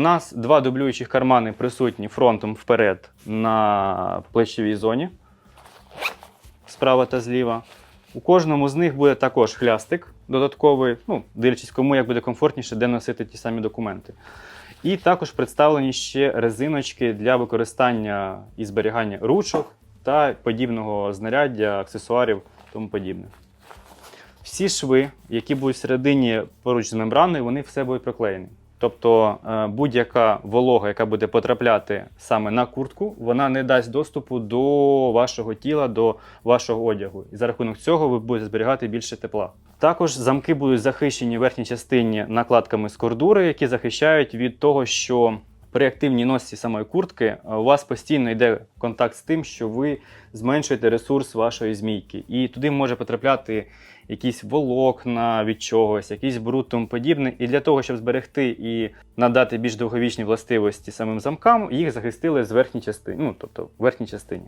В нас два дублюючих кармани присутні фронтом вперед на плечовій зоні. Справа та зліва. У кожному з них буде також хлястик додатковий, ну, дивлячись, кому як буде комфортніше, де носити ті самі документи. І також представлені ще резиночки для використання і зберігання ручок та подібного знаряддя, аксесуарів тому подібне. Всі шви, які будуть всередині поруч з мембраною, вони все будуть проклеєні. Тобто е, будь-яка волога, яка буде потрапляти саме на куртку, вона не дасть доступу до вашого тіла, до вашого одягу. І за рахунок цього ви будете зберігати більше тепла. Також замки будуть захищені в верхній частині накладками з кордури, які захищають від того, що при активній носці самої куртки е, у вас постійно йде контакт з тим, що ви зменшуєте ресурс вашої змійки. І туди може потрапляти якісь волокна від чогось, якийсь бруд тому подібне. І для того, щоб зберегти і надати більш довговічні властивості самим замкам, їх захистили з верхній частини, ну тобто в верхній частині.